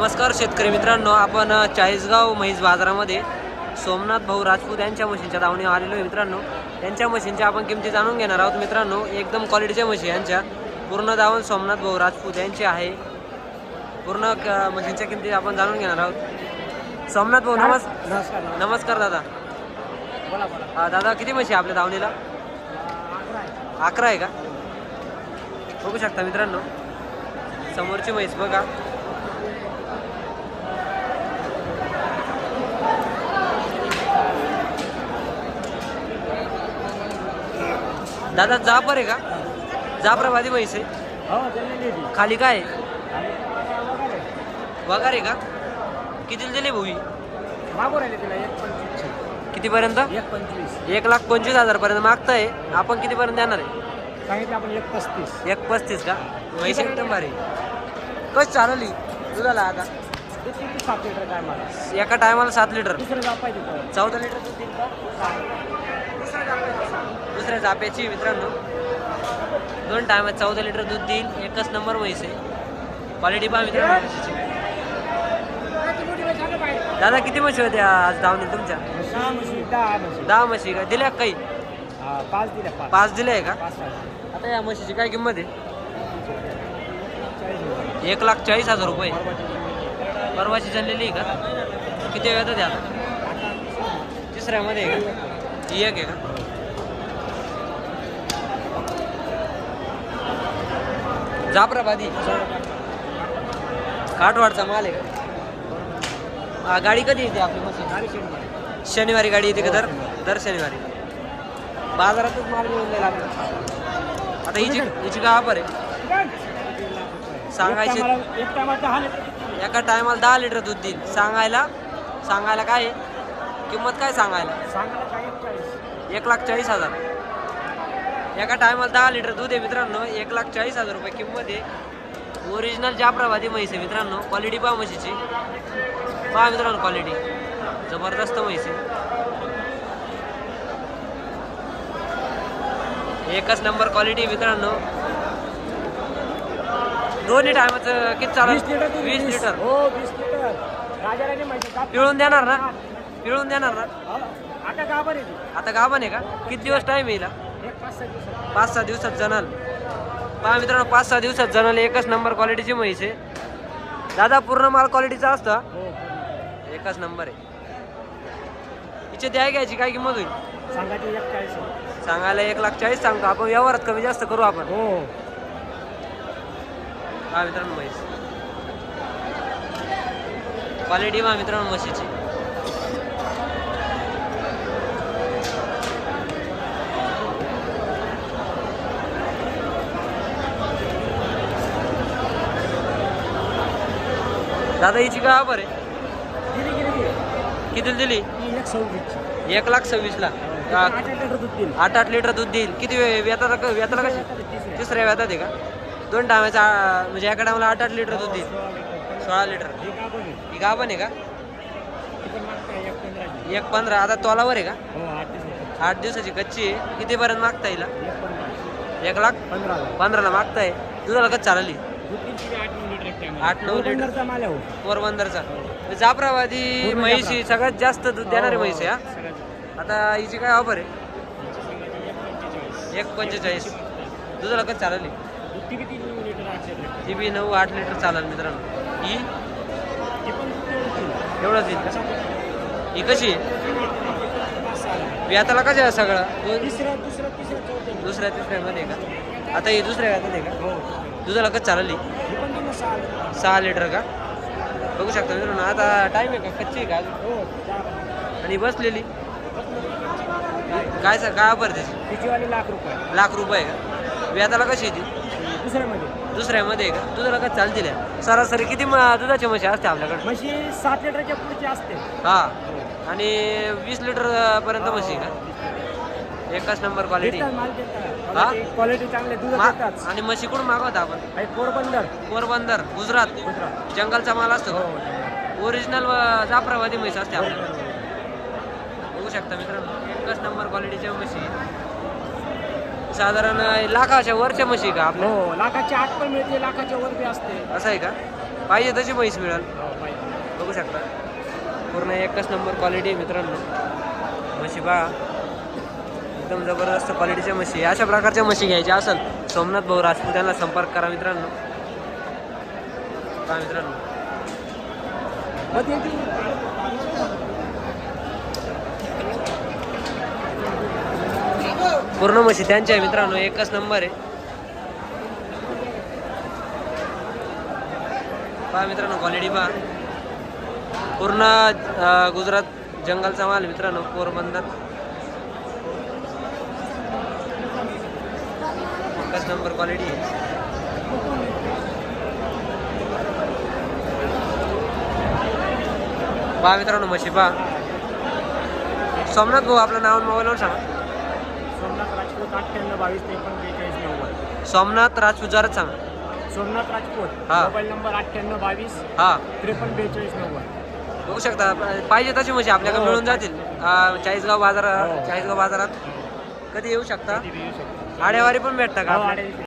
नमस्कार शेतकरी मित्रांनो आपण चाळीसगाव म्हैस बाजारामध्ये सोमनाथ भाऊ राजपूत यांच्या म्हशींच्या दावणी आलेलो आहे मित्रांनो. त्यांच्या म्हशींच्या आपण किमती जाणून घेणार आहोत मित्रांनो. एकदम क्वालिटीच्या म्हशी यांच्या. पूर्ण दावण सोमनाथ भाऊ राजपूत यांची आहे. पूर्ण क- म्हशींच्या किमती आपण जाणून घेणार आहोत. सोमनाथ भाऊ नमस् नमस्कार नमस्कार. दादा. अ, दादा किती आहे आपल्या दावणीला? अकरा आहे का? बघू शकता मित्रांनो. समोरची म्हैस बघा. दादा जापर आहे का? जाफराबादी म्हैस आहे. खाली काय? आहे? वगैरे. आहे का? कितीला दिली पंचवीस. कितीपर्यंत? एक लाख पंचवीस हजारपर्यंत मागताय. आपण कितीपर्यंत देणार आहे? सांगितलं आपण एक पस्तीस. एक पस्तीस का? म्हैस एकदम भारी कशी चालवली? दुधाला आता? किती एका टायमाला सात लिटर. चौदा लिटर दूध देईल का दुसऱ्या जाप्याची मित्रांनो. दोन टायमात चौदा लिटर दूध देईल एकच नंबर म्हैस आहे. क्वालिटी पहा मित्रांनो म्हशीची. दादा किती म्हशी होत्या आज धावणे तुमच्या? दहा म्हशी का? दिल्या काही? पाच दिल्या पाच दिल्या आहे का? आता या म्हशीची काय किंमत आहे? एक लाख चाळीस हजार रुपये. परवाची. चाललेली आहे का? किती वेळ आता? तिसऱ्यामध्ये आहे का? ही एक आहे का? जाफराबादी. काठवाडचा माल आहे का? गाडी कधी येते आपली मशीन. शनिवारी गाडी येते का दर? दर शनिवारी. बाजारातच माल मिळून जाईल आपल्याला आता हिची हिची का वापर आहे? सांगायचे- एक टायमाला- दहा लिटर दूध देईल. सांगायला सांगायला काय किंमत काय सांगायला? एक लाख चाळीस हजार. एका टायमाला दहा लिटर दूध आहे मित्रांनो. एक लाख चाळीस हजार रुपये किंमत आहे. ओरिजिनल जाफराबादी म्हैस आहे मित्रांनो. क्वालिटी पहा म्हशीची. पहा मित्रांनो क्वालिटी जबरदस्त म्हैस आहे. एकच नंबर क्वालिटी मित्रांनो. दोन्ही टायमाचं किती चालू वीस लिटर दूध वीस लिटर. हो लिटर. पिळून देणार ना? पिळून देणार ना. आता गाभण आहे का? किती दिवस टाईम येईल पाच सहा दिवसात जणाल पहा मित्रांनो पाच सहा दिवसात जणाल एकच नंबर क्वालिटीची म्हैस आहे. दादा पूर्ण माल क्वालिटीचा असतं हो. एकच नंबर आहे. हिचे द्याय घ्यायची काय किंमत होईल. सांगायला एक लाख चाळीस सांगतो. आपण व्यवहारात कमी जास्त करू आपण. हो. पहा मित्रांनो म्हैस. क्वालिटी मित्रांनो म्हशीची. दादा हिची काय वापर आहे. किती दिली एक लाख सव्वीसला. आठ आठ लिटर दूध देईल. आठ आठ लिटर दूध देईल. किती व्याताला क- व्याताला कशी? तिसऱ्या. व्यातात आहे का? दोन टायमाचा म्हणजे एका टायमाला आठ आठ लिटर दूध देईल. सोळा लिटर. ही. ही गाभण आहे का? पण एक पंधरा आता तोलावर आहे का? हो आठ दिवसाची. कच्ची आहे. कितीपर्यंत मागता येईल एक लाख? पंधरा पंधराला मागताय. दुधाला कच चालली. आठ नऊ लिटर माल आहे हो. पोरबंदरचा जाफराबादी पूर्ण म्हैस ही. सगळ्यात जास्त दूध देणारी हो, म्हैस आहे हा सगळ्याचं. आता हिची काय ऑफर आहे एक पंचेचाळीस. दुधाला कच चालली दूध ती किती नऊ लिटर आठशे लिटर. ती बी नऊ आठ लिटर चालेल मित्रांनो ही ती पण दूध तेवढंच देईल. एवढंच येईल? ही कशी आहे पाच सहा. व्याताला कशी आहे सगळं दोन तिसरा दुसरा तिसरा चौथा दुसऱ्या तिसऱ्यामध्ये आहे का आता ही दुसऱ्या व्यातात आहे का हो दुधाला कच चालली सहा लिटर. का? बघू शकता मित्रांनो आता टाईम आहे का? कच्ची आहे का? हो. आणि बसलेली? काय सर काय ऑफर त्याची? तिचीवाली लाख रुपये. लाख रुपये का? व्याताला कशी आहे ती? दुसऱ्यामध्ये. दुसऱ्यामध्ये आहे का? दुधाला कच चालतील? सरासरी किती म- दुधाची म्हशी असते आपल्याकडे? म्हशी सात लिटरच्या पुढची असते. हा. आणि वीस लिटर पर्यंत म्हशी आहे का? एकच नंबर क्वालिटी देतात माल हा? क्वालिटी चांगले दूध देतात. आणि म्हशी कुठून मागवता आपण? आणि पोरबंदर. पोरबंदर गुजरात. गुजरात. जंगलचा माल असतो हो ओरिजिनल जाफराबादी म्हैस असते आपल्याकडे बघू शकता मित्रांनो एकच नंबर क्वालिटीच्या म्हशी. साधारण लाखाच्या वरच्या म्हशी का आपल्या? हो लाखाची आठ पण मिळते लाखाच्या वर बी असते. असं आहे का? पाहिजे तशी म्हैस मिळेल. हो. बघू शकता. पूर्ण एकच नंबर क्वालिटी आहे मित्रांनो. म्हशी पहा एकदम जबरदस्त क्वालिटीच्या म्हशी अशा प्रकारच्या म्हशी घ्यायच्या असेल सोमनाथ भाऊ राजपूत यांना संपर्क करा मित्रांनो. पहा मित्रांनो. पूर्ण म्हशी त्यांच्या आहे मित्रांनो एकच नंबर आहे. पहा मित्रांनो क्वालिटी पहा. पूर्ण गुजरात जंगलचा माल मित्रांनो पोरबंदर. एकच नंबर क्वालिटी आहे पहा मित्रांनो म्हशी पहा सोमनाथ भाऊ आपलं नाव मोबाईलवर सांगा. सोमनाथ राजपूत अठ्ठ्याण्णव बावीस त्रेपन्न बेचाळीस नव्वद. सोमनाथ राजपूत जराच सांगा. सोमनाथ राजपूत हा. मोबाईल नंबर अठ्ठ्याण्णव बावीस हा. त्रेपन्न बेचाळीस नव्वद. बघू शकता पाहिजे तशी म्हशी आपल्याकडे हो, मिळून जातील. अं, चाळीसगाव बाजार हो. चाळीसगाव बाजारात. कधी येऊ शकता? बी येऊ शकतो. आडेवारी पण भेटता का हो,